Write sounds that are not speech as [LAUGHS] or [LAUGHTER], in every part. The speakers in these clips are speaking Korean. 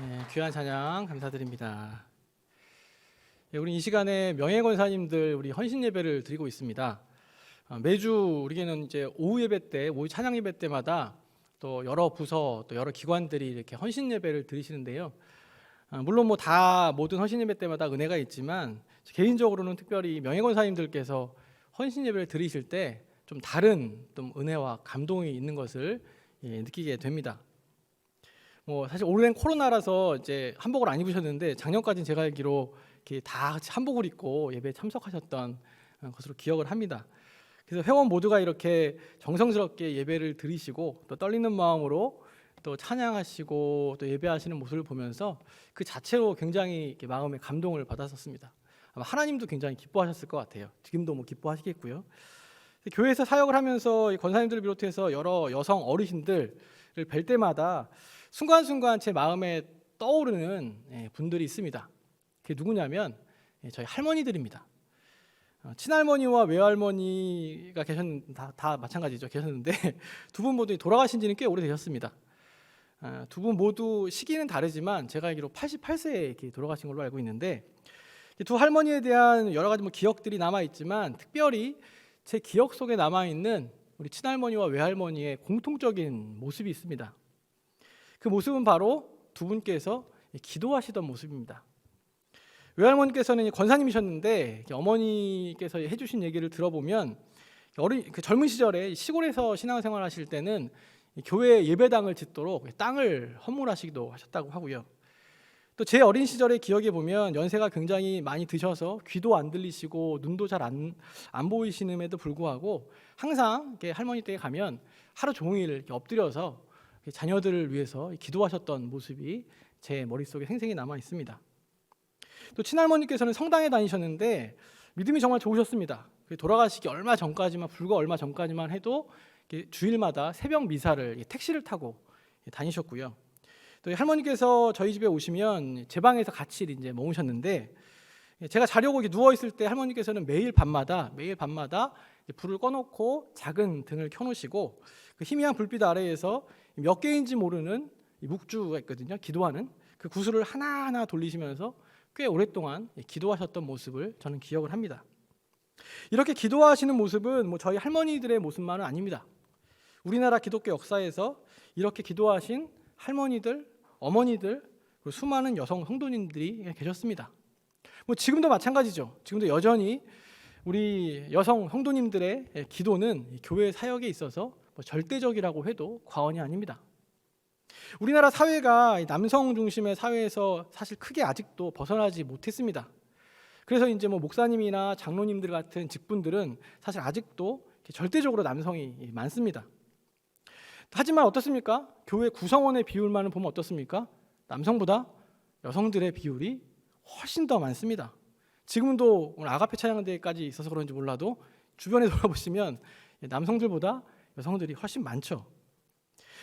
네, 귀한 찬양 감사드립니다. 예, 우리 이 시간에 명예 권사님들 우리 헌신 예배를 드리고 있습니다. 어, 매주 우리에는 이제 오후 예배 때, 오후 찬양 예배 때마다 또 여러 부서, 또 여러 기관들이 이렇게 헌신 예배를 드리시는데요. 어, 물론 뭐 다 모든 헌신 예배 때마다 은혜가 있지만 개인적으로는 특별히 명예 권사님들께서 헌신 예배를 드리실 때 좀 다른 좀 은혜와 감동이 있는 것을 예, 느끼게 됩니다. 뭐 사실 올해는 코로나라서 이제 한복을 안 입으셨는데 작년까지는 제가 알기로 이렇게 다 같이 한복을 입고 예배에 참석하셨던 어, 것으로 기억을 합니다. 그래서 회원 모두가 이렇게 정성스럽게 예배를 드리시고 또 떨리는 마음으로 또 찬양하시고 또 예배하시는 모습을 보면서 그 자체로 굉장히 마음에 감동을 받았었습니다. 아마 하나님도 굉장히 기뻐하셨을 것 같아요. 지금도 뭐 기뻐하시겠고요. 교회에서 사역을 하면서 이 권사님들을 비롯해서 여러 여성 어르신들을 뵐 때마다 순간순간 제 마음에 떠오르는 예, 분들이 있습니다. 그게 누구냐면 예, 저희 할머니들입니다. 어, 친할머니와 외할머니가 계셨 다, 다 마찬가지죠. 계셨는데 [LAUGHS] 두 분 모두 돌아가신 지는 꽤 오래되셨습니다. 아, 두분 모두 시기는 다르지만 제가 알기로 88세에 이렇게 돌아가신 걸로 알고 있는데 이두 할머니에 대한 여러 가지 뭐 기억들이 남아 있지만 특별히 제 기억 속에 남아 있는 우리 친할머니와 외할머니의 공통적인 모습이 있습니다. 그 모습은 바로 두 분께서 기도하시던 모습입니다. 외할머니께서는 권사님이셨는데 어머니께서 해주신 얘기를 들어보면 어린 그 젊은 시절에 시골에서 신앙생활 하실 때는 이 교회 예배당을 짓도록 땅을 허물하시기도 하셨다고 하고요. 또 제 어린 시절의 기억에 보면 연세가 굉장히 많이 드셔서 귀도 안 들리시고 눈도 잘 안 안 보이시는에도 불구하고 항상 할머니 댁에 가면 하루 종일 엎드려서 자녀들을 위해서 기도하셨던 모습이 제 머릿속에 생생히 남아 있습니다. 또 친할머니께서는 성당에 다니셨는데 믿음이 정말 좋으셨습니다. 그 돌아가시기 얼마 전까지만 불과 얼마 전까지만 해도 주일마다 새벽 미사를 택시를 타고 다니셨고요. 또 할머니께서 저희 집에 오시면 제 방에서 같이 이제 머무셨는데 제가 자려고 누워 있을 때 할머니께서는 매일 밤마다 매일 밤마다 불을 꺼놓고 작은 등을 켜놓으시고 그 희미한 불빛 아래에서 몇 개인지 모르는 이 묵주가 있거든요. 기도하는 그 구슬을 하나하나 돌리시면서 꽤 오랫동안 기도하셨던 모습을 저는 기억을 합니다. 이렇게 기도하시는 모습은 뭐 저희 할머니들의 모습만은 아닙니다. 우리나라 기독교 역사에서 이렇게 기도하신 할머니들, 어머니들, 그리고 수많은 여성 성도님들이 계셨습니다. 뭐 지금도 마찬가지죠. 지금도 여전히 우리 여성 성도님들의 기도는 교회 사역에 있어서 뭐 절대적이라고 해도 과언이 아닙니다. 우리나라 사회가 남성 중심의 사회에서 사실 크게 아직도 벗어나지 못했습니다. 그래서 이제 뭐 목사님이나 장로님들 같은 직분들은 사실 아직도 절대적으로 남성이 많습니다. 하지만 어떻습니까? 교회 구성원의 비율만을 보면 어떻습니까? 남성보다 여성들의 비율이 훨씬 더 많습니다. 지금도 오늘 아가페 찬양대까지 있어서 그런지 몰라도 주변에 [LAUGHS] 돌아보시면 남성들보다 여성들이 훨씬 많죠.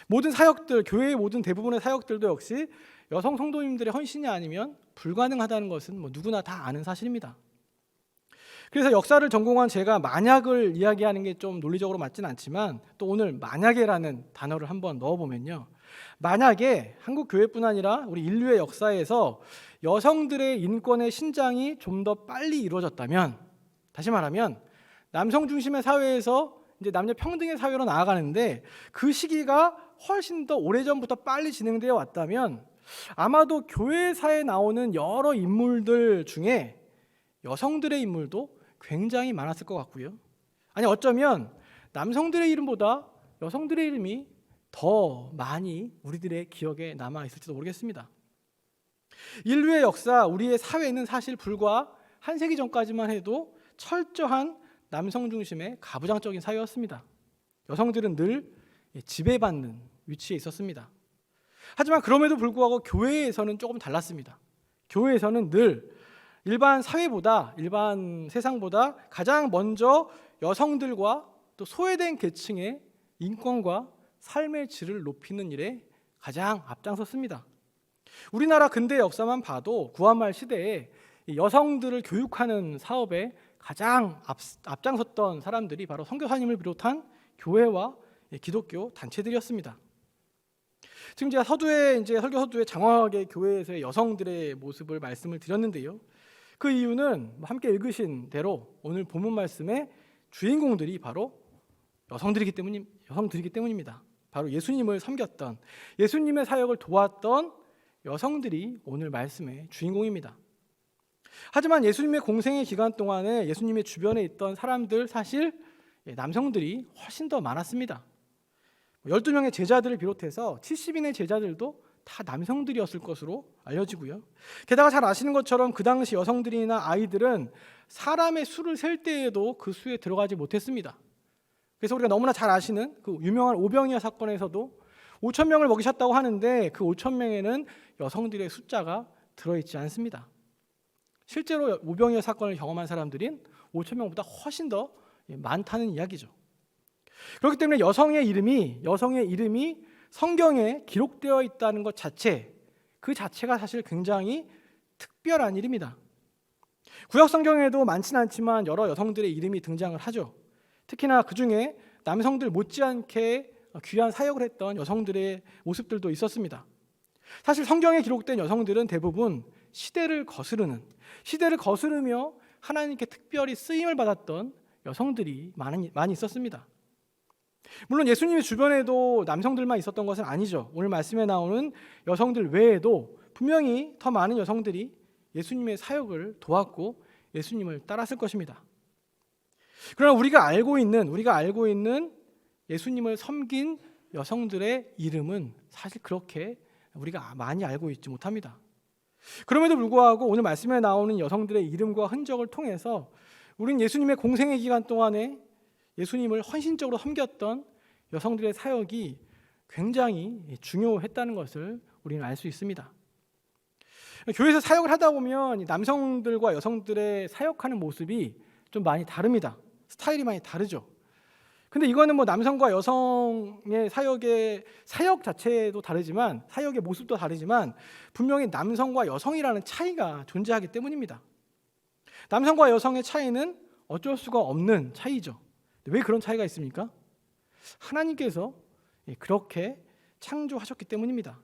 모든 사역들, 교회의 모든 대부분의 사역들도 역시 여성 성도님들의 헌신이 아니면 불가능하다는 것은 뭐 누구나 다 아는 사실입니다. 그래서 역사를 전공한 제가 만약을 이야기하는 게 좀 논리적으로 맞진 않지만 또 오늘 만약에라는 단어를 한번 넣어보면요. 만약에 한국 교회뿐 아니라 우리 인류의 역사에서 여성들의 인권의 신장이 좀 더 빨리 이루어졌다면 다시 말하면 남성 중심의 사회에서 이제 남녀 평등의 사회로 나아가는데 그 시기가 훨씬 더 오래전부터 빨리 진행되어 왔다면 아마도 교회사에 나오는 여러 인물들 중에 여성들의 인물도 굉장히 많았을 것 같고요. 아니 어쩌면 남성들의 이름보다 여성들의 이름이 더 많이 우리들의 기억에 남아 있을지도 모르겠습니다. 인류의 역사, 우리의 사회는 사실 불과 한 세기 전까지만 해도 철저한 남성 중심의 가부장적인 사회였습니다. 여성들은 늘 지배받는 위치에 있었습니다. 하지만 그럼에도 불구하고 교회에서는 조금 달랐습니다. 교회에서는 늘 일반 사회보다 일반 세상보다 가장 먼저 여성들과 또 소외된 계층의 인권과 삶의 질을 높이는 일에 가장 앞장섰습니다. 우리나라 근대 역사만 봐도 구한말 시대에 여성들을 교육하는 사업에 가장 앞, 앞장섰던 사람들이 바로 선교사님을 비롯한 교회와 기독교 단체들이었습니다. 지금 제가 서두에 이제 설교 서두에 장황하게 교회에서의 여성들의 모습을 말씀을 드렸는데요. 그 이유는 뭐 함께 읽으신 대로 오늘 본문 말씀의 주인공들이 바로 여성들이기 때문이 여성들이기 때문입니다. 바로 예수님을 섬겼던 예수님의 사역을 도왔던 여성들이 오늘 말씀의 주인공입니다. 하지만 예수님의 공생의 기간 동안에 예수님의 주변에 있던 사람들 사실 예, 남성들이 훨씬 더 많았습니다. 12명의 제자들을 비롯해서 70인의 제자들도 다 남성들이었을 것으로 알려지고요. 게다가 잘 아시는 것처럼 그 당시 여성들이나 아이들은 사람의 수를 셀 때에도 그 수에 들어가지 못했습니다. 그래서 우리가 너무나 잘 아시는 그 유명한 오병이어 사건에서도 5천 명을 먹이셨다고 하는데 그 5천 명에는 여성들의 숫자가 들어있지 않습니다. 실제로 오병이어 사건을 경험한 사람들인 5천 명보다 훨씬 더 많다는 이야기죠. 그렇기 때문에 여성의 이름이 여성의 이름이 성경에 기록되어 있다는 것 자체 그 자체가 사실 굉장히 특별한 일입니다. 구약 성경에도 많지는 않지만 여러 여성들의 이름이 등장을 하죠. 특히나 그 중에 남성들 못지않게 귀한 사역을 했던 여성들의 모습들도 있었습니다. 사실 성경에 기록된 여성들은 대부분 시대를 거스르는 시대를 거스르며 하나님께 특별히 쓰임을 받았던 여성들이 많이, 많이 있었습니다. 물론 예수님의 주변에도 남성들만 있었던 것은 아니죠. 오늘 말씀에 나오는 여성들 외에도 분명히 더 많은 여성들이 예수님의 사역을 도왔고 예수님을 따랐을 것입니다. 그러나 우리가 알고 있는 우리가 알고 있는 예수님을 섬긴 여성들의 이름은 사실 그렇게 우리가 많이 알고 있지 못합니다. 그럼에도 불구하고 오늘 말씀에 나오는 여성들의 이름과 흔적을 통해서 우리는 예수님의 공생의 기간 동안에 예수님을 헌신적으로 섬겼던 여성들의 사역이 굉장히 중요했다는 것을 우리는 알 수 있습니다. 교회에서 사역을 하다 보면 남성들과 여성들의 사역하는 모습이 좀 많이 다릅니다. 스타일이 많이 다르죠. 근데 이거는 뭐 남성과 여성의 사역의 사역 자체도 다르지만 사역의 모습도 다르지만 분명히 남성과 여성이라는 차이가 존재하기 때문입니다. 남성과 여성의 차이는 어쩔 수가 없는 차이죠. 왜 그런 차이가 있습니까? 하나님께서 그렇게 창조하셨기 때문입니다.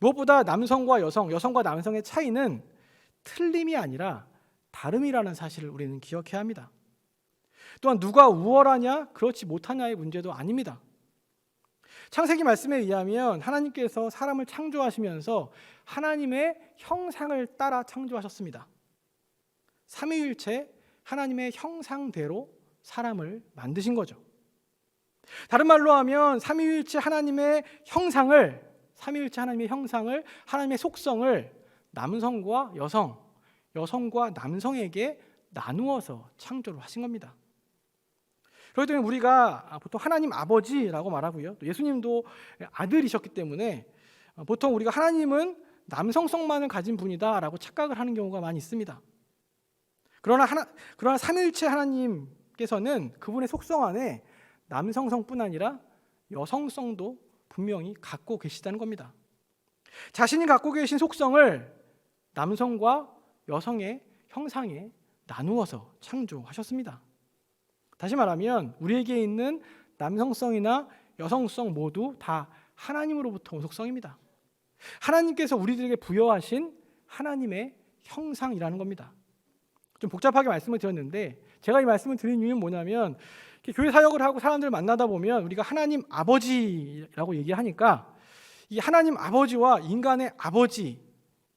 무엇보다 남성과 여성, 여성과 남성의 차이는 틀림이 아니라 다름이라는 사실을 우리는 기억해야 합니다. 또한 누가 우월하냐, 그렇지 못하냐의 문제도 아닙니다. 창세기 말씀에 의하면 하나님께서 사람을 창조하시면서 하나님의 형상을 따라 창조하셨습니다. 삼위일체 하나님의 형상대로 사람을 만드신 거죠. 다른 말로 하면 삼위일체 하나님의 형상을 삼위일체 하나님의 형상을 하나님의 속성을 남성과 여성, 여성과 남성에게 나누어서 창조를 하신 겁니다. 그렇기 때문에 우리가 보통 하나님 아버지라고 말하고요. 또 예수님도 아들이셨기 때문에 보통 우리가 하나님은 남성성만을 가진 분이다라고 착각을 하는 경우가 많이 있습니다. 그러나 하나 그러나 삼일체 하나님께서는 그분의 속성 안에 남성성뿐 아니라 여성성도 분명히 갖고 계시다는 겁니다. 자신이 갖고 계신 속성을 남성과 여성의 형상에 나누어서 창조하셨습니다. 다시 말하면 우리에게 있는 남성성이나 여성성 모두 다 하나님으로부터 온 속성입니다. 하나님께서 우리들에게 부여하신 하나님의 형상이라는 겁니다. 좀 복잡하게 말씀을 드렸는데 제가 이 말씀을 드린 이유는 뭐냐면 교회 사역을 하고 사람들을 만나다 보면 우리가 하나님 아버지라고 얘기하니까 이 하나님 아버지와 인간의 아버지의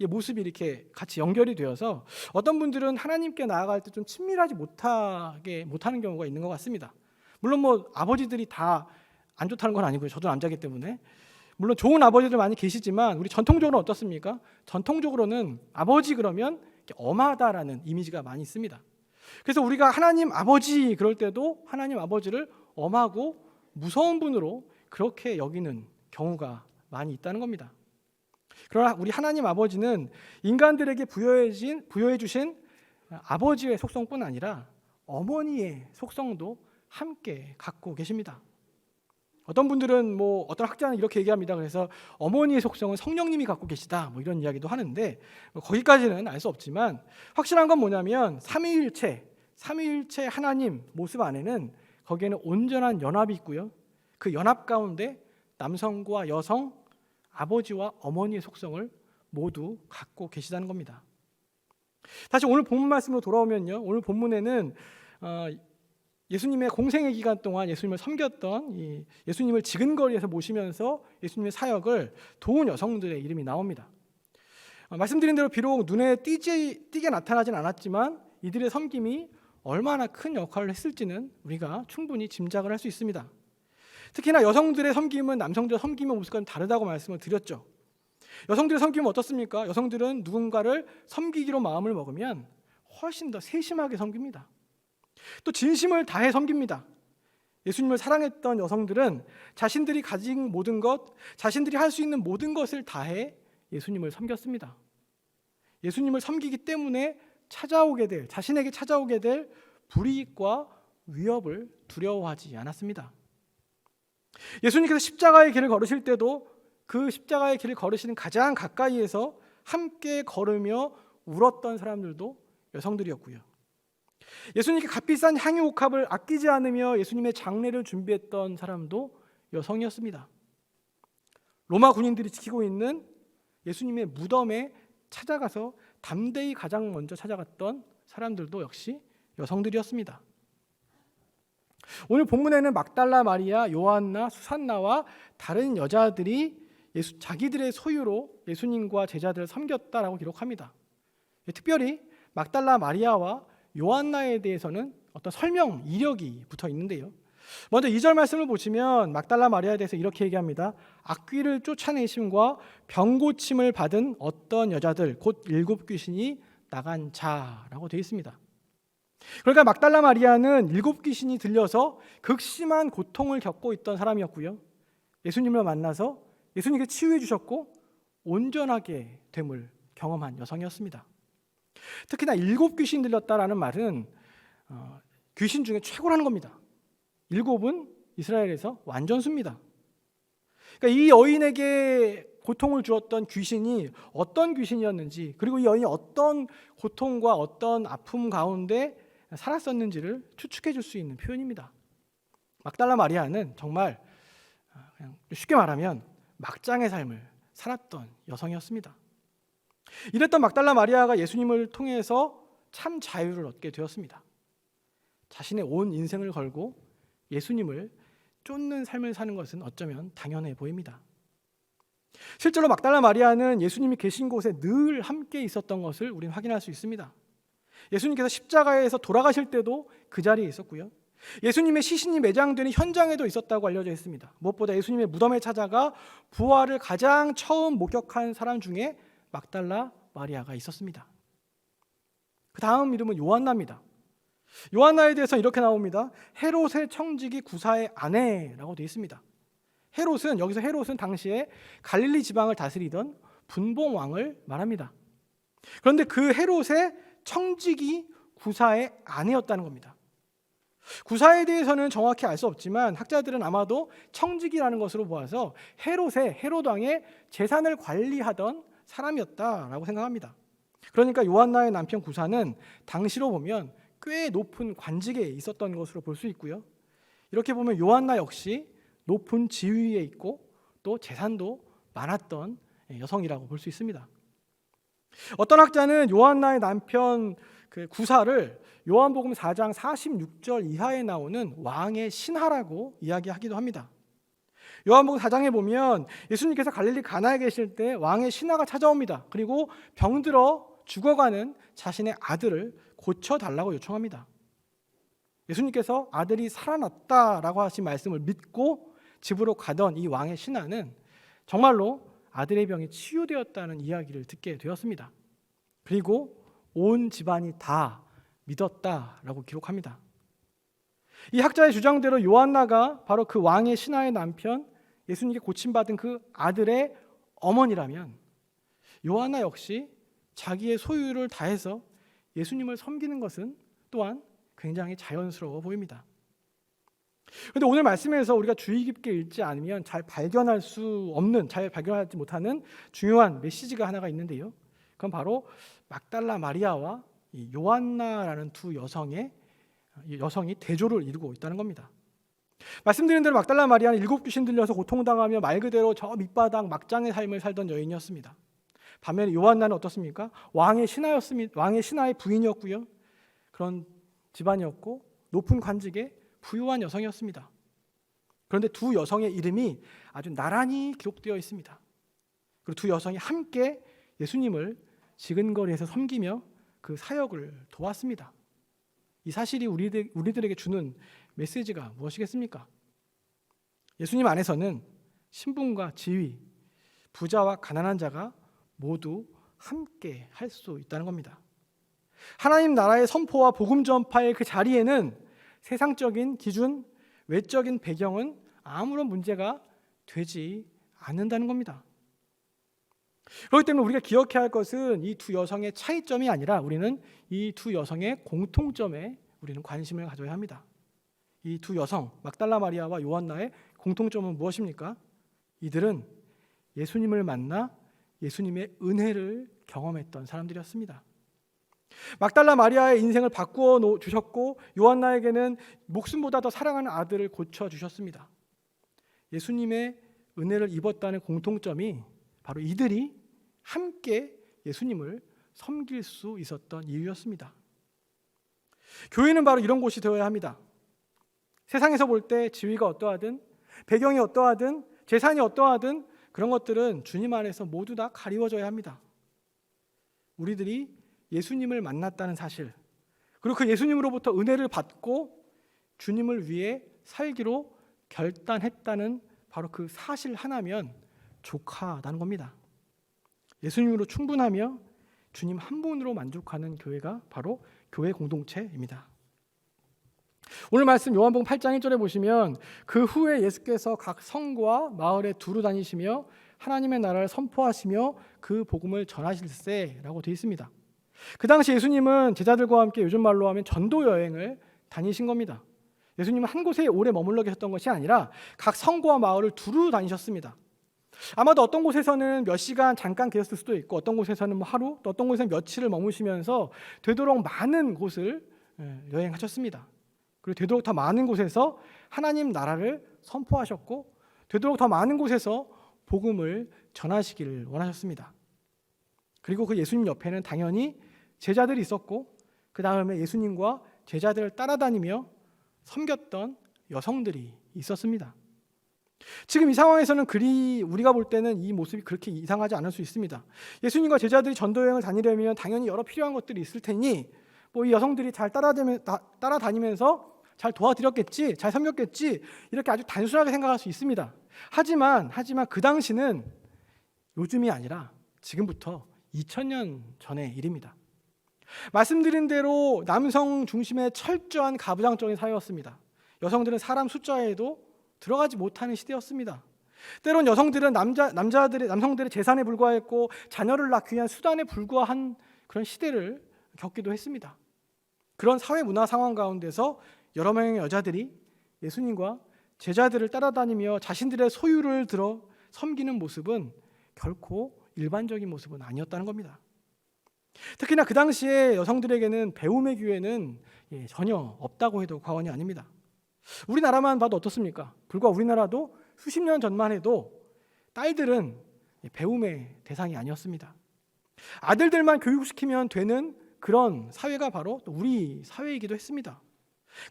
모습이 이렇게 같이 연결이 되어서 어떤 분들은 하나님께 나아갈 때 좀 친밀하지 못하게 못하는 경우가 있는 것 같습니다. 물론 뭐 아버지들이 다 안 좋다는 건 아니고요. 저도 남자기 때문에 물론 좋은 아버지들 많이 계시지만 우리 전통적으로 어떻습니까? 전통적으로는 아버지 그러면 엄하다라는 이미지가 많이 있습니다. 그래서 우리가 하나님 아버지 그럴 때도 하나님 아버지를 엄하고 무서운 분으로 그렇게 여기는 경우가 많이 있다는 겁니다. 그러나 우리 하나님 아버지는 인간들에게 부여해 진 부여해 주신 아버지의 속성뿐 아니라 어머니의 속성도 함께 갖고 계십니다. 어떤 분들은 뭐 어떤 학자는 이렇게 얘기합니다. 그래서 어머니의 속성은 성령님이 갖고 계시다. 뭐 이런 이야기도 하는데 뭐 거기까지는 알 수 없지만 확실한 건 뭐냐면 삼위일체, 삼위일체 하나님 모습 안에는 거기에는 온전한 연합이 있고요. 그 연합 가운데 남성과 여성, 아버지와 어머니의 속성을 모두 갖고 계시다는 겁니다. 다시 오늘 본문 말씀으로 돌아오면요. 오늘 본문에는 어, 예수님의 공생의 기간 동안 예수님을 섬겼던 이 예수님을 지근거리에서 모시면서 예수님의 사역을 도운 여성들의 이름이 나옵니다. 어, 말씀드린 대로 비록 눈에 띄지, 띄게 나타나진 않았지만 이들의 섬김이 얼마나 큰 역할을 했을지는 우리가 충분히 짐작을 할 수 있습니다. 특히나 여성들의 섬김은 남성들의 섬김의 모습과는 다르다고 말씀을 드렸죠. 여성들의 섬김은 어떻습니까? 여성들은 누군가를 섬기기로 마음을 먹으면 훨씬 더 세심하게 섬깁니다. 또 진심을 다해 섬깁니다. 예수님을 사랑했던 여성들은 자신들이 가진 모든 것, 자신들이 할 수 있는 모든 것을 다해 예수님을 섬겼습니다. 예수님을 섬기기 때문에 찾아오게 될 자신에게 찾아오게 될 불이익과 위협을 두려워하지 않았습니다. 예수님께서 십자가의 길을 걸으실 때도 그 십자가의 길을 걸으시는 가장 가까이에서 함께 걸으며 울었던 사람들도 여성들이었고요. 예수님께 값비싼 향유 옥합을 아끼지 않으며 예수님의 장례를 준비했던 사람도 여성이었습니다. 로마 군인들이 지키고 있는 예수님의 무덤에 찾아가서 담대히 가장 먼저 찾아갔던 사람들도 역시 여성들이었습니다. 오늘 본문에는 막달라 마리아, 요한나, 수산나와 다른 여자들이 예수, 자기들의 소유로 예수님과 제자들을 섬겼다라고 기록합니다. 특별히 막달라 마리아와 요한나에 대해서는 어떤 설명 이력이 붙어 있는데요. 먼저 2절 말씀을 보시면 막달라 마리아에 대해서 이렇게 얘기합니다. 악귀를 쫓아내심과 병 고침을 받은 어떤 여자들 곧 일곱 귀신이 나간 자라고 되어 있습니다. 그러니까 막달라 마리아는 일곱 귀신이 들려서 극심한 고통을 겪고 있던 사람이었고요. 예수님을 만나서 예수님께 치유해 주셨고 온전하게 됨을 경험한 여성이었습니다. 특히나 일곱 귀신 들렸다라는 말은 어, 귀신 중에 최고라는 겁니다. 일곱은 이스라엘에서 완전수입니다. 그러니까 이 여인에게 고통을 주었던 귀신이 어떤 귀신이었는지 그리고 이 여인이 어떤 고통과 어떤 아픔 가운데 살았었는지를 추측해 줄 수 있는 표현입니다. 막달라 마리아는 정말 아, 그냥 쉽게 말하면 막장의 삶을 살았던 여성이었습니다. 이랬던 막달라 마리아가 예수님을 통해서 참 자유를 얻게 되었습니다. 자신의 온 인생을 걸고 예수님을 쫓는 삶을 사는 것은 어쩌면 당연해 보입니다. 실제로 막달라 마리아는 예수님이 계신 곳에 늘 함께 있었던 것을 우리는 확인할 수 있습니다. 예수님께서 십자가에서 돌아가실 때도 그 자리에 있었고요. 예수님의 시신이 매장되는 현장에도 있었다고 알려져 있습니다. 무엇보다 예수님의 무덤에 찾아가 부활을 가장 처음 목격한 사람 중에 막달라 마리아가 있었습니다. 그 다음 이름은 요한나입니다. 요한나에 대해서 이렇게 나옵니다. 헤롯의 청지기 구사의 아내라고 되어 있습니다. 헤롯은 여기서 헤롯은 당시에 갈릴리 지방을 다스리던 분봉 왕을 말합니다. 그런데 그 헤롯의 청지기 구사의 아내였다는 겁니다. 구사에 대해서는 정확히 알 수 없지만 학자들은 아마도 청직이라는 것으로 보아서 헤롯의 헤롯 왕의 재산을 관리하던 사람이었다라고 생각합니다. 그러니까 요한나의 남편 구사는 당시로 보면 꽤 높은 관직에 있었던 것으로 볼 수 있고요. 이렇게 보면 요한나 역시 높은 지위에 있고 또 재산도 많았던 여성이라고 볼 수 있습니다. 어떤 학자는 요한나의 남편 그 구사를 요한복음 4장 46절 이하에 나오는 왕의 신하라고 이야기하기도 합니다. 요한복음 4장에 보면 예수님께서 갈릴리 가나에 계실 때 왕의 신하가 찾아옵니다. 그리고 병들어 죽어가는 자신의 아들을 고쳐 달라고 요청합니다. 예수님께서 아들이 살아났다라고 하신 말씀을 믿고 집으로 가던 이 왕의 신하는 정말로 아들의 병이 치유되었다는 이야기를 듣게 되었습니다. 그리고 온 집안이 다 믿었다라고 기록합니다. 이 학자의 주장대로 요한나가 바로 그 왕의 신하의 남편 예수님께 고침받은 그 아들의 어머니라면 요한나 역시 자기의 소유를 다해서 예수님을 섬기는 것은 또한 굉장히 자연스러워 보입니다. 그런데 오늘 말씀에서 우리가 주의 깊게 읽지 않으면 잘 발견할 수 없는, 잘 발견하지 못하는 중요한 메시지가 하나가 있는데요. 그건 바로 막달라 마리아와 요한나라는 두 여성의 여성이 대조를 이루고 있다는 겁니다. 말씀드린 대로 막달라 마리아는 일곱 귀신 들려서 고통당하며 말 그대로 저 밑바닥 막장의 삶을 살던 여인이었습니다. 반면에 요한나는 어떻습니까? 왕의 신하였습니다. 왕의 신하의 부인이었고요. 그런 집안이었고 높은 관직의 부유한 여성이었습니다. 그런데 두 여성의 이름이 아주 나란히 기록되어 있습니다. 그리고 두 여성이 함께 예수님을 지근거리에서 섬기며 그 사역을 도왔습니다. 이 사실이 우리들, 우리들에게 주는 메시지가 무엇이겠습니까? 예수님 안에서는 신분과 지위, 부자와 가난한 자가 모두 함께 할 수 있다는 겁니다. 하나님 나라의 선포와 복음 전파의 그 자리에는 세상적인 기준, 외적인 배경은 아무런 문제가 되지 않는다는 겁니다. 그렇기 때문에 우리가 기억해야 할 것은 이 두 여성의 차이점이 아니라 우리는 이 두 여성의 공통점에 우리는 관심을 가져야 합니다. 이 두 여성 막달라 마리아와 요한나의 공통점은 무엇입니까? 이들은 예수님을 만나 예수님의 은혜를 경험했던 사람들이었습니다. 막달라 마리아의 인생을 바꾸어 놓- 주셨고 요한나에게는 목숨보다 더 사랑하는 아들을 고쳐 주셨습니다. 예수님의 은혜를 입었다는 공통점이 바로 이들이 함께 예수님을 섬길 수 있었던 이유였습니다. 교회는 바로 이런 곳이 되어야 합니다. 세상에서 볼 때 지위가 어떠하든 배경이 어떠하든 재산이 어떠하든 그런 것들은 주님 안에서 모두 다 가리워져야 합니다. 우리들이 예수님을 만났다는 사실, 그리고 그 예수님으로부터 은혜를 받고 주님을 위해 살기로 결단했다는 바로 그 사실 하나면 족하다는 겁니다. 예수님으로 충분하며 주님 한 분으로 만족하는 교회가 바로 교회 공동체입니다. 오늘 말씀 요한복음 8장 1절에 보시면 그 후에 예수께서 각 성과 마을에 두루 다니시며 하나님의 나라를 선포하시며 그 복음을 전하실세라고 되어 있습니다. 그 당시 예수님은 제자들과 함께 요즘 말로 하면 전도 여행을 다니신 겁니다. 예수님은 한 곳에 오래 머물러 계셨던 것이 아니라 각 성과 마을을 두루 다니셨습니다. 아마도 어떤 곳에서는 몇 시간 잠깐 계셨을 수도 있고 어떤 곳에서는 뭐 하루 또 어떤 곳에서는 며칠을 머무시면서 되도록 많은 곳을 예, 여행하셨습니다. 그리고 되도록 더 많은 곳에서 하나님 나라를 선포하셨고 되도록 더 많은 곳에서 복음을 전하시기를 원하셨습니다. 그리고 그 예수님 옆에는 당연히 제자들이 있었고 그 다음에 예수님과 제자들을 따라다니며 섬겼던 여성들이 있었습니다. 지금 이 상황에서는 그리 우리가 볼 때는 이 모습이 그렇게 이상하지 않을 수 있습니다. 예수님과 제자들이 전도 여행을 다니려면 당연히 여러 필요한 것들이 있을 테니 뭐 이 여성들이 잘 따라다니면서 잘 도와드렸겠지, 잘 섬겼겠지 이렇게 아주 단순하게 생각할 수 있습니다. 하지만 하지만 그 당시는 요즘이 아니라 지금부터 2000년 전의 일입니다. 말씀드린 대로 남성 중심의 철저한 가부장적인 사회였습니다. 여성들은 사람 숫자에도 들어가지 못하는 시대였습니다. 때론 여성들은 남자 남자들의 남성들의 재산에 불과했고 자녀를 낳기 위한 수단에 불과한 그런 시대를 겪기도 했습니다. 그런 사회 문화 상황 가운데서 여러 명의 여자들이 예수님과 제자들을 따라다니며 자신들의 소유를 들어 섬기는 모습은 결코 일반적인 모습은 아니었다는 겁니다. 특히나 그 당시에 여성들에게는 배움의 기회는 예, 전혀 없다고 해도 과언이 아닙니다. 우리나라만 봐도 어떻습니까? 불과 우리나라도 수십 년 전만 해도 딸들은 배움의 대상이 아니었습니다. 아들들만 교육시키면 되는 그런 사회가 바로 또 우리 사회이기도 했습니다.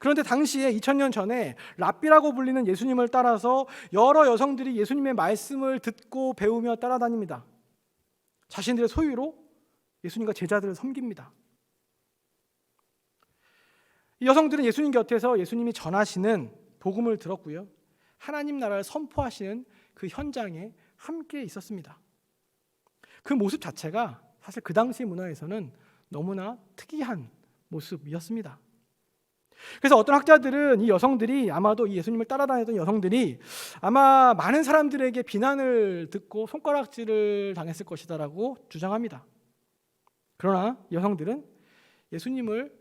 그런데 당시에 2000년 전에 랍비라고 불리는 예수님을 따라서 여러 여성들이 예수님의 말씀을 듣고 배우며 따라다닙니다. 자신들의 소유로 예수님과 제자들을 섬깁니다. 이 여성들은 예수님 곁에서 예수님이 전하시는 복음을 들었고요. 하나님 나라를 선포하시는 그 현장에 함께 있었습니다. 그 모습 자체가 사실 그 당시 문화에서는 너무나 특이한 모습이었습니다. 그래서 어떤 학자들은 이 여성들이 아마도 이 예수님을 따라다녔던 여성들이 아마 많은 사람들에게 비난을 듣고 손가락질을 당했을 것이다라고 주장합니다. 그러나 여성들은 예수님을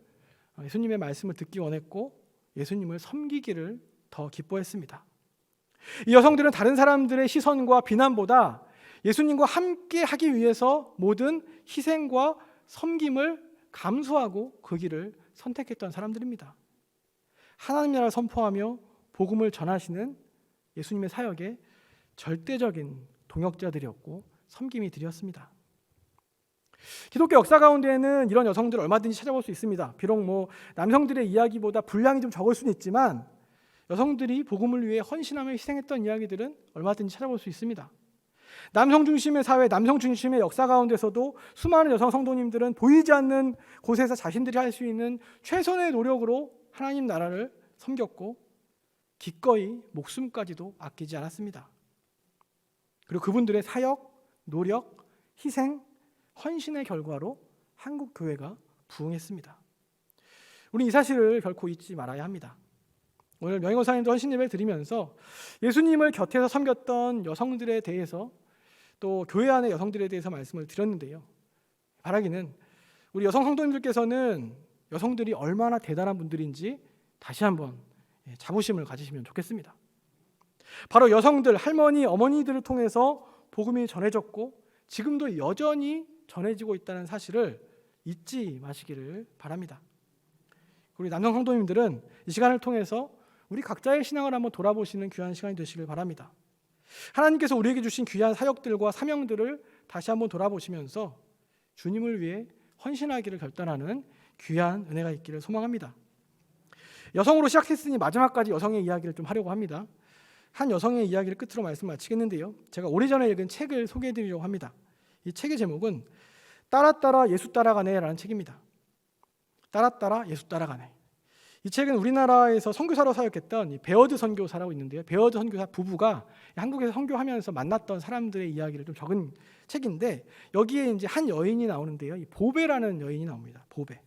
예수님의 말씀을 듣기 원했고 예수님을 섬기기를 더 기뻐했습니다. 이 여성들은 다른 사람들의 시선과 비난보다 예수님과 함께 하기 위해서 모든 희생과 섬김을 감수하고 그 길을 선택했던 사람들입니다. 하나님 나라를 선포하며 복음을 전하시는 예수님의 사역에 절대적인 동역자들이었고 섬김이들이었습니다. 기독교 역사 가운데에는 이런 여성들을 얼마든지 찾아볼 수 있습니다. 비록 뭐 남성들의 이야기보다 분량이 좀 적을 수는 있지만 여성들이 복음을 위해 헌신하며 희생했던 이야기들은 얼마든지 찾아볼 수 있습니다. 남성 중심의 사회, 남성 중심의 역사 가운데서도 수많은 여성 성도님들은 보이지 않는 곳에서 자신들이 할 수 있는 최선의 노력으로 하나님 나라를 섬겼고 기꺼이 목숨까지도 아끼지 않았습니다. 그리고 그분들의 사역, 노력, 희생, 헌신의 결과로 한국 교회가 부흥했습니다. 우리 이 사실을 결코 잊지 말아야 합니다. 오늘 명예고사님도 헌신 예배를 드리면서 예수님을 곁에서 섬겼던 여성들에 대해서 또 교회 안의 여성들에 대해서 말씀을 드렸는데요. 바라기는 우리 여성 성도님들께서는 여성들이 얼마나 대단한 분들인지 다시 한번 예, 자부심을 가지시면 좋겠습니다. 바로 여성들, 할머니, 어머니들을 통해서 복음이 전해졌고 지금도 여전히 전해지고 있다는 사실을 잊지 마시기를 바랍니다. 우리 남성 성도님들은 이 시간을 통해서 우리 각자의 신앙을 한번 돌아보시는 귀한 시간이 되시길 바랍니다. 하나님께서 우리에게 주신 귀한 사역들과 사명들을 다시 한번 돌아보시면서 주님을 위해 헌신하기를 결단하는 귀한 은혜가 있기를 소망합니다. 여성으로 시작했으니 마지막까지 여성의 이야기를 좀 하려고 합니다. 한 여성의 이야기를 끝으로 말씀 마치겠는데요. 제가 오래전에 읽은 책을 소개해 드리려고 합니다. 이 책의 제목은 따라 따라 예수 따라가네라는 책입니다. 따라 따라 예수 따라가네. 이 책은 우리나라에서 선교사로 사역했던 이 베어드 선교사라고 있는데요. 베어드 선교사 부부가 한국에서 선교하면서 만났던 사람들의 이야기를 좀 적은 책인데 여기에 이제 한 여인이 나오는데요. 이 보베라는 여인이 나옵니다. 보베.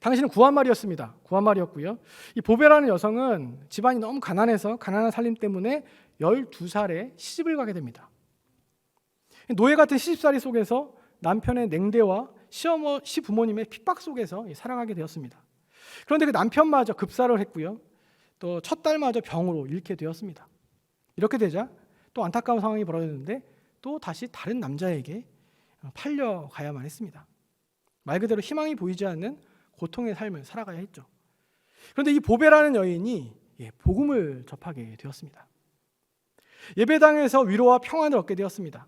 당신은 구한 말이었습니다. 구한 말이었고요. 이 보베라는 여성은 집안이 너무 가난해서 가난한 살림 때문에 12살에 시집을 가게 됩니다. 노예 같은 시집살이 속에서 남편의 냉대와 시어머 시부모님의 핍박 속에서 살아가게 되었습니다. 그런데 그 남편마저 급사를 했고요. 또 첫 딸마저 병으로 잃게 되었습니다. 이렇게 되자 또 안타까운 상황이 벌어졌는데 또 다시 다른 남자에게 팔려가야만 했습니다. 말 그대로 희망이 보이지 않는 고통의 삶을 살아가야 했죠. 그런데 이 보배라는 여인이 예, 복음을 접하게 되었습니다. 예배당에서 위로와 평안을 얻게 되었습니다.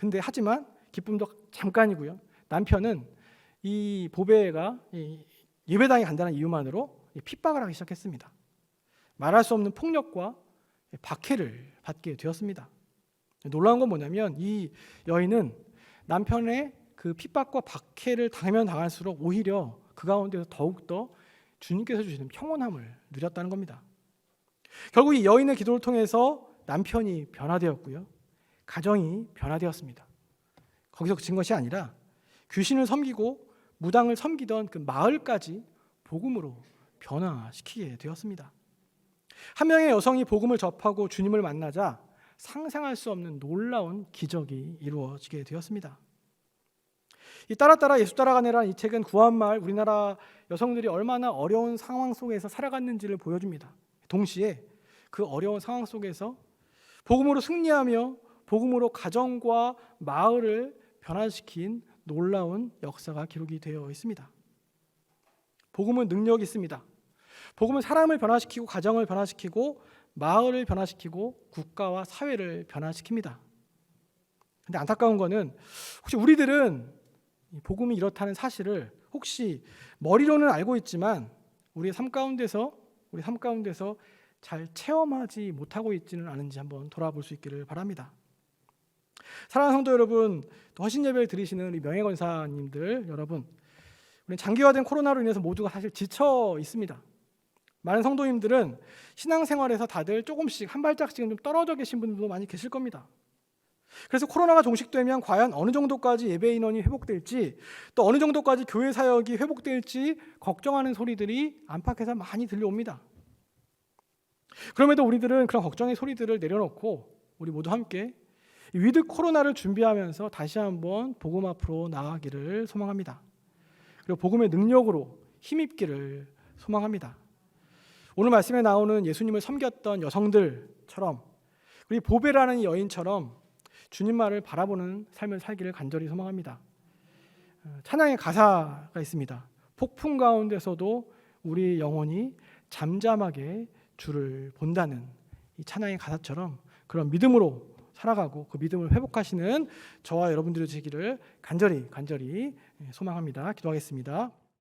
근데 하지만 기쁨도 잠깐이고요. 남편은 이 보배가 예배당에 간다는 이유만으로 핍박을 하기 시작했습니다. 말할 수 없는 폭력과 박해를 받게 되었습니다. 놀라운 건 뭐냐면 이 여인은 남편의 그 핍박과 박해를 당하면 당할수록 오히려 그 가운데서 더욱더 주님께서 주시는 평온함을 누렸다는 겁니다. 결국 이 여인의 기도를 통해서 남편이 변화되었고요. 가정이 변화되었습니다. 거기서 그친 것이 아니라 귀신을 섬기고 무당을 섬기던 그 마을까지 복음으로 변화시키게 되었습니다. 한 명의 여성이 복음을 접하고 주님을 만나자 상상할 수 없는 놀라운 기적이 이루어지게 되었습니다. 이 따라 따라 예수 따라가네라는 이 책은 구한말 우리나라 여성들이 얼마나 어려운 상황 속에서 살아갔는지를 보여줍니다. 동시에 그 어려운 상황 속에서 복음으로 승리하며 복음으로 가정과 마을을 변화시킨 놀라운 역사가 기록이 되어 있습니다. 복음은 능력이 있습니다. 복음은 사람을 변화시키고 가정을 변화시키고 마을을 변화시키고 국가와 사회를 변화시킵니다. 근데 안타까운 거는 혹시 우리들은 복음이 이렇다는 사실을 혹시 머리로는 알고 있지만 우리의 삶 가운데서 우리 삶 가운데서 잘 체험하지 못하고 있지는 않은지 한번 돌아볼 수 있기를 바랍니다. 사랑하는 성도 여러분, 허신 예배를 드리시는 우리 명예 권사님들 여러분, 우리 장기화된 코로나로 인해서 모두가 사실 지쳐 있습니다. 많은 성도님들은 신앙생활에서 다들 조금씩 한 발짝씩은 좀 떨어져 계신 분들도 많이 계실 겁니다. 그래서 코로나가 종식되면 과연 어느 정도까지 예배 인원이 회복될지 또 어느 정도까지 교회 사역이 회복될지 걱정하는 소리들이 안팎에서 많이 들려옵니다. 그럼에도 우리들은 그런 걱정의 소리들을 내려놓고 우리 모두 함께 위드 코로나를 준비하면서 다시 한번 복음 앞으로 나아가기를 소망합니다. 그리고 복음의 능력으로 힘입기를 소망합니다. 오늘 말씀에 나오는 예수님을 섬겼던 여성들처럼 우리 보배라는 여인처럼 주님 말을 바라보는 삶을 살기를 간절히 소망합니다. 찬양의 가사가 있습니다. 폭풍 가운데서도 우리 영혼이 잠잠하게 주를 본다는 이 찬양의 가사처럼 그런 믿음으로 살아가고 그 믿음을 회복하시는 저와 여러분들이 되시기를 간절히 간절히 소망합니다. 기도하겠습니다.